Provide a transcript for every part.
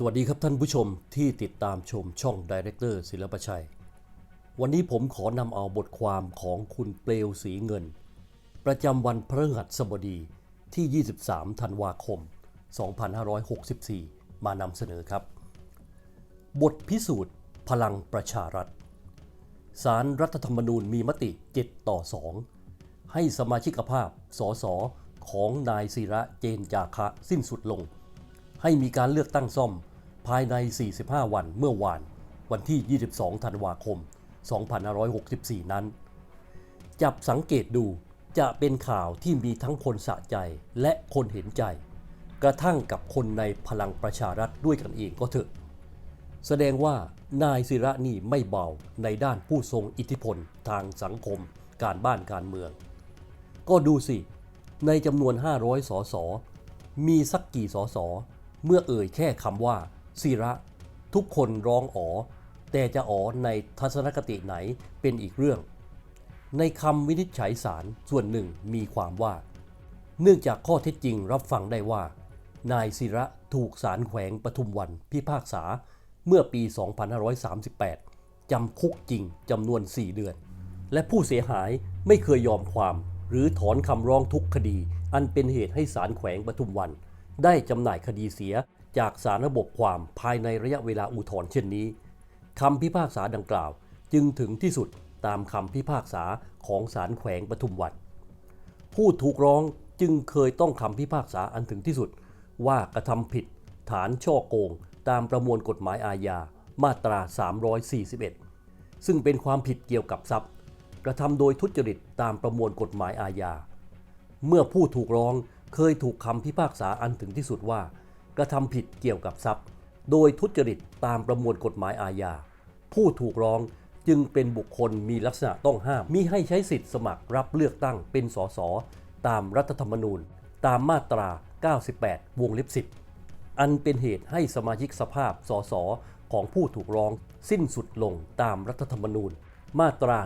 สวัสดีครับท่านผู้ชมที่ติดตามชมช่องดีเรคเตอร์ศิลปชัย วันนี้ผมขอนำเอาบทความของคุณเปลวสีเงิน ประจำวันพฤหัสบดีที่ 23 ธันวาคม 2564 มานำเสนอครับ บทพิสูจน์พลังประชารัฐ สารรัฐธรรมนูญมีมติ 7 ต่อ 2 ให้สมาชิกภาพสสของนายศิระเจนจาคะสิ้นสุดลงให้มีการเลือกตั้งซ่อม ภายใน 45 วันเมื่อวาน วันที่ 22 ธันวาคม 2564 นั้น จับสังเกตดูจะเป็นข่าวที่มีทั้งคนสะใจและคนเห็นใจ กระทั่งกับคนในพลังประชารัฐด้วยกันเองก็เถอะ แสดงว่านายศิระนี่ไม่เบาในด้านผู้ทรงอิทธิพลทางสังคม การบ้านการเมือง ก็ดูสิ ในจำนวน 500 สส มีสักกี่สส เมื่อเอ่ยแค่คำว่า ศิระ ทุกคนร้องอ๋อ แต่จะอ๋อในทัศนคติไหนเป็นอีกเรื่อง ในคำวินิจฉัยศาลส่วนหนึ่งมีความว่า เนื่องจากข้อเท็จจริงรับฟังได้ว่า นายศิระถูกศาลแขวงปทุมวันพิพากษาเมื่อปี 2538 จำคุกจริงจำนวน 4 เดือน และผู้เสียหายไม่เคยยอมความ หรือถอนคำร้องทุกคดี อันเป็นเหตุให้ศาลแขวงปทุมวัน ได้จำหน่ายคดีเสีย จากสารระบบความภายในระยะเวลาอุทธรณ์เช่นนี้คำพิพากษาดังกล่าวจึงถึงที่สุดตามคำพิพากษาของศาลแขวงปทุมวัน ผู้ถูกร้องจึงเคยต้องคำพิพากษาอันถึงที่สุด ว่ากระทำผิด ฐานช่อโกง ตามประมวลกฎหมายอาญามาตรา 341 ซึ่งเป็นความผิดเกี่ยวกับทรัพย์ กระทำโดยทุจริตตามประมวลกฎหมายอาญา เมื่อผู้ถูกร้องเคยถูกคำพิพากษาอันถึงที่สุดว่า กระทำผิดเกี่ยวกับทรัพย์ โดยทุจริตตามประมวลกฎหมายอาญา ผู้ถูกร้องจึงเป็นบุคคลมีลักษณะต้องห้ามมิให้ใช้สิทธิ์สมัครรับเลือกตั้งเป็นสสตามรัฐธรรมนูญ ตามมาตรา 98 วงเล็บ 10 อันเป็นเหตุให้สมาชิกสภาพสสของผู้ถูกร้องสิ้นสุดลงตามรัฐธรรมนูญ มาตรา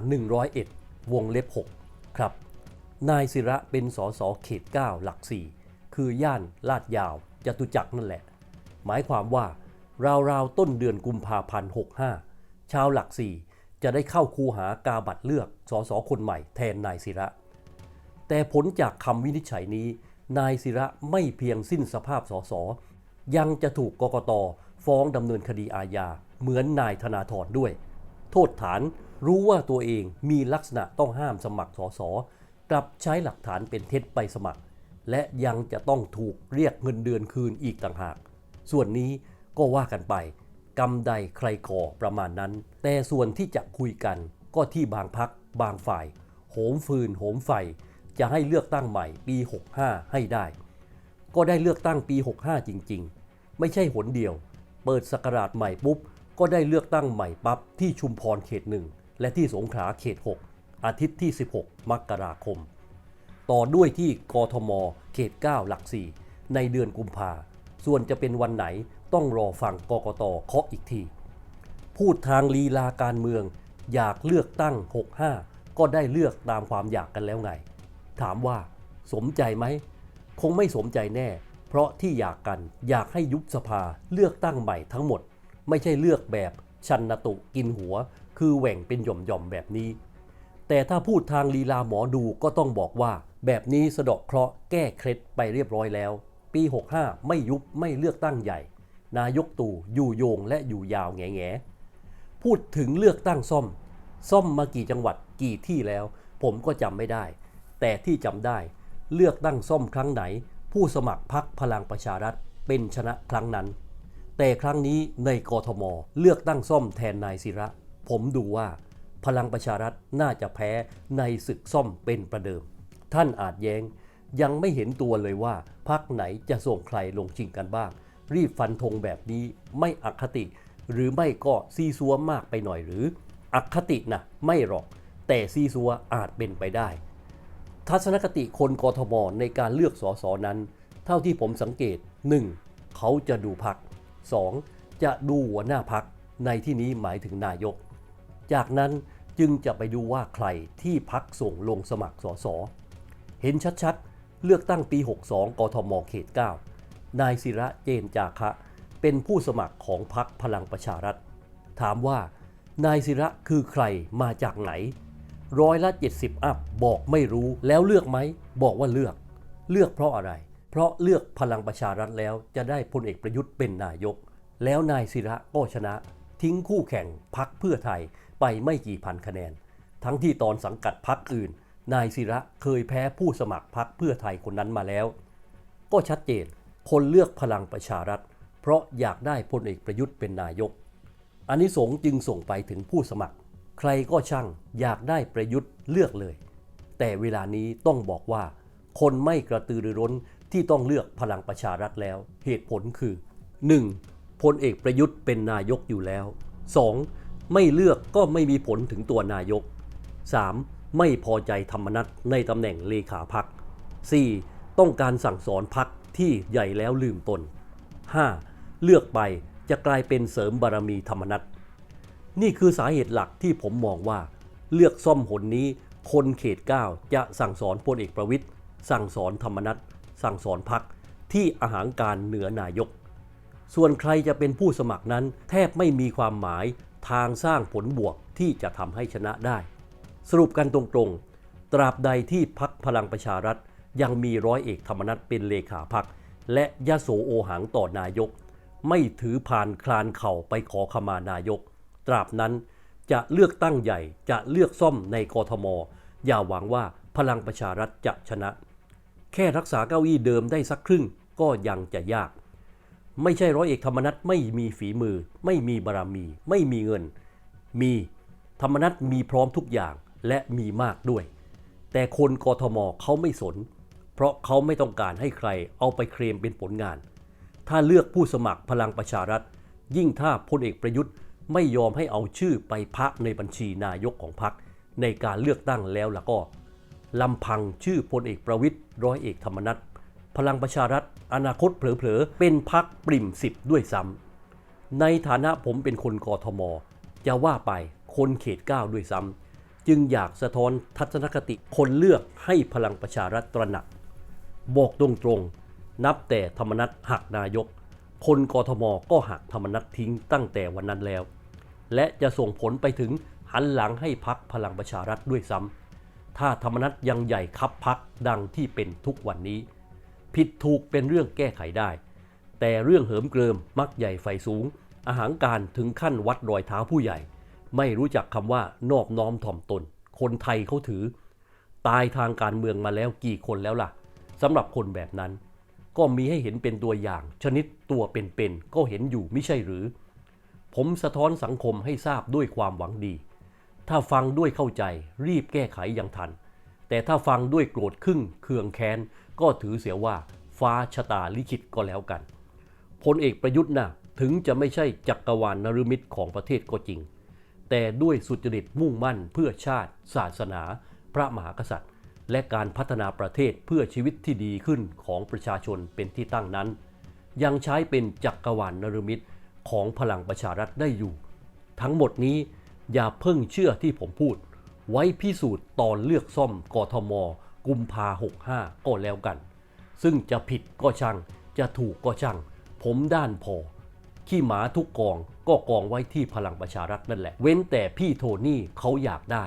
101 วงเล็บ 6 ครับ นายศิระเป็นสสเขต 9 หลัก 4 คือย่านลาดยาว จตุจักรนั่นแหละ หมายความว่าราวๆต้นเดือนกุมภาพันธ์65 ชาวหลัก4จะได้เข้าคูหากาบัตรเลือกสสคนใหม่แทนนายศิระ แต่ผลจากคำวินิจฉัยนี้ นายศิระไม่เพียงสิ้นสภาพสสยังจะถูกกกตฟ้องดำเนินคดีอาญาเหมือนนายธนาธรด้วย โทษฐานรู้ว่าตัวเองมีลักษณะต้องห้ามสมัครสสกลับใช้หลักฐานเป็นเท็จไปสมัคร และยังจะต้องถูกเรียกเงินเดือนคืนอีกต่างหาก ส่วนนี้ก็ว่ากันไปกรรมใดใครก่อประมาณนั้น แต่ส่วนที่จะคุยกันก็ที่บางพักบางฝ่าย โหมฟืนโหมไฟ จะให้เลือกตั้งใหม่ปี 65 ให้ได้ ก็ได้เลือกตั้งปี 65 จริง ๆ ไม่ใช่หนเดียว เปิดสกราชใหม่ปุ๊บ ก็ได้เลือกตั้งใหม่ปั๊บที่ชุมพรเขตหนึ่งและที่สงขลาเขต 6 อาทิตย์ที่ 16 มกราคม ต่อด้วยที่กทม เขต 9 หลัก 4 ในเดือนกุมภาส่วนจะเป็นวันไหนต้องรอฟังกกตเคาะอีกที พูดทางลีลาการเมือง อยากเลือกตั้ง 65 ก็ได้เลือกตามความอยากกันแล้วไง ถามว่า สมใจไหม คงไม่สมใจแน่ เพราะที่อยากกันอยากให้ยุบสภาเลือกตั้งใหม่ทั้งหมด ไม่ใช่เลือกแบบชันนตุกินหัว คือแหว่งเป็นหย่อมๆแบบนี้ แต่ถ้าพูดทางลีลาหมอดูก็ต้องบอกว่า แบบนี้สะดาะเคราะห์แก้เคล็ดไปเรียบร้อยแล้ว ปี 65 ไม่ยุบไม่เลือกตั้งใหญ่ นายกตู่อยู่โยงและอยู่ยาวแง่แง่พูดถึงเลือกตั้งซ่อม ซ่อมมากี่จังหวัดกี่ที่แล้ว ผมก็จำไม่ได้ แต่ที่จำได้ เลือกตั้งซ่อมครั้งไหน ผู้สมัครพักพลังประชารัฐเป็นชนะครั้งนั้น แต่ครั้งนี้ในกทม เลือกตั้งซ่อมแทนนายศิระ ผมดูว่า พลังประชารัฐน่าจะแพ้ในศึกซ่อมเป็นประเดิม ท่านอาจแย้ง ยังไม่เห็นตัวเลยว่าพักไหนจะส่งใครลงชิงกันบ้าง รีบฟันธงแบบนี้ไม่อคติ หรือไม่ก็ซีซัวมากไปหน่อยหรือ อคตินะไม่หรอก แต่ซีซัวอาจเป็นไปได้ ทัศนคติคนกทมในการเลือกสสนั้น เท่าที่ผมสังเกต 1. เขาจะดูพัก 2. จะดูหัวหน้าพักในที่นี้หมายถึงนายก จากนั้นจึงจะไปดูว่าใครที่พักส่งลงสมัครสส เห็นชัดๆ เลือกตั้งปี 62 กทมเขต 9 นายศิระเจนจาคะ เป็นผู้สมัครของพรรคพลังประชารัฐ ถามว่านายศิระคือใครมาจากไหน ร้อยละ 70 อัพบอกไม่รู้แล้วเลือกไหม บอกว่าเลือก เลือกเพราะอะไร เพราะเลือกพลังประชารัฐแล้วจะได้พลเอกประยุทธ์เป็นนายก แล้วนายศิระก็ชนะ ทิ้งคู่แข่งพักเพื่อไทยไปไม่กี่พันคะแนน ทั้งที่ตอนสังกัดพักอื่น นายศิระเคยแพ้ผู้สมัครพักเพื่อไทยคนนั้นมาแล้ว ก็ชัดเจนคนเลือกพลังประชารัฐ เพราะอยากได้พลเอกประยุทธ์เป็นนายกอันนี้สงส์จึงส่งไปถึงผู้สมัคร ใครก็ช่างอยากได้ประยุทธ์เลือกเลย แต่เวลานี้ต้องบอกว่า คนไม่กระตือรือร้นที่ต้องเลือกพลังประชารัฐแล้ว เหตุผลคือ 1. พลเอกประยุทธ์เป็นนายกอยู่แล้ว 2. ไม่เลือกก็ไม่มีผลถึงตัวนายก 3. ไม่พอใจธรรมนัตในตำแหน่งเลขาพัก 4. ต้องการสั่งสอนพักที่ใหญ่แล้วลืมตน 5. เลือกไปจะกลายเป็นเสริมบารมีธรรมนัตนี่คือสาเหตุหลักที่ผมมองว่า เลือกซ่อมหนนี้คนเขต 9 จะสั่งสอนพลเอกประวิทย์สั่งสอนธรรมนัตสั่งสอนพักที่อาหารการเหนือนายก ส่วนใครจะเป็นผู้สมัครนั้นแทบไม่มีความหมายทางสร้างผลบวกที่จะทำให้ชนะได้ สรุปกันตรงๆ ตราบใดที่พักพลังประชารัฐ ยังมีร้อยเอกธรรมนัฐเป็นเลขาพัก และยะโสโอหังต่อนายก ไม่ถือผ่านคลานเข่าไปขอขมานายก ตราบนั้นจะเลือกตั้งใหญ่จะเลือกซ่อมในกทม อย่าหวังว่าพลังประชารัฐจะชนะ แค่รักษาเก้าอี้เดิมได้สักครึ่งก็ยังจะยาก ไม่ใช่ร้อยเอกธรรมนัฐไม่มีฝีมือ ไม่มีบารมี ไม่มีเงิน มีธรรมนัฐมีพร้อมทุกอย่าง และมีมากด้วย แต่คนกทมเขาไม่สน เพราะเขาไม่ต้องการให้ใครเอาไปเคลมเป็นผลงาน ถ้าเลือกผู้สมัครพลังประชารัฐ ยิ่งถ้าพลเอกประยุทธ์ไม่ยอมให้เอาชื่อไปพักในบัญชีนายกของพรรคในการเลือกตั้งแล้วล่ะก็ลำพังชื่อพลเอกประวิทย์ร้อยเอกธรรมนัฐพลังประชารัฐ อนาคตเผลอๆ เป็นพักปริ่มสิบด้วยซ้ำในฐานะผมเป็นคนกทม จะว่าไปคนเขต 9 ด้วยซ้ำ จึงอยากสะท้อนทัศนคติคนเลือกให้พลังประชารัฐตระหนัก บอกตรงๆ นับแต่ธรรมนัตหักนายก คนกทมก็หักธรรมนัตทิ้งตั้งแต่วันนั้นแล้ว และจะส่งผลไปถึงหันหลังให้พักพลังประชารัฐด้วยซ้ำถ้าธรรมนัตยังใหญ่คับพักดังที่เป็นทุกวันนี้ ผิดถูกเป็นเรื่องแก้ไขได้ แต่เรื่องเหิมเกริมมักใหญ่ไฟสูงอาหารการถึงขั้นวัดรอยเท้าผู้ใหญ่ ไม่รู้จักคำว่านอบน้อมถ่อมตน คนไทยเขาถือ ตายทางการเมืองมาแล้วกี่คนแล้วล่ะสำหรับคนแบบนั้น ก็มีให้เห็นเป็นตัวอย่าง ชนิดตัวเป็นๆก็เห็นอยู่ไม่ใช่หรือ ผมสะท้อนสังคมให้ทราบด้วยความหวังดี ถ้าฟังด้วยเข้าใจรีบแก้ไขอย่างทัน แต่ถ้าฟังด้วยโกรธครึ่งเคืองแค้น ก็ถือเสียว่าฟ้าชะตาลิขิตก็แล้วกันพลเอกประยุทธ์นะถึงจะไม่ใช่จักรวาลนฤมิตรของประเทศก็จริง แต่ด้วยสุจริตมุ่งมั่นเพื่อชาติ ศาสนา พระมหากษัตริย์ และการพัฒนาประเทศเพื่อชีวิตที่ดีขึ้นของประชาชนเป็นที่ตั้งนั้น ยังใช้เป็นจักรวาลนฤมิตของพลังประชารัฐได้อยู่ ทั้งหมดนี้อย่าเพิ่งเชื่อที่ผมพูด ไว้พิสูจน์ตอนเลือกซ่อมกทม กุมภา65 ก็แล้วกัน ซึ่งจะผิดก็ช่างจะถูกก็ช่าง ผมด้านพอ ขี้หมาทุกกองก็กองไว้ที่พลังประชารัฐนั่นแหละ เว้นแต่พี่โทนี่เขาอยากได้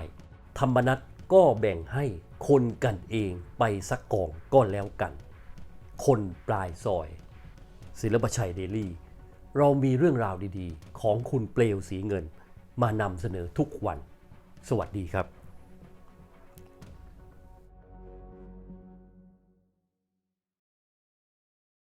ธรรมนัตก็แบ่งให้คนกันเองไปสักกองก็แล้วกัน คนปลายซอย ศิลปชัยเดลี่ เรามีเรื่องราวดีๆ ของคุณเปลวสีเงิน มานำเสนอทุกวัน สวัสดีครับ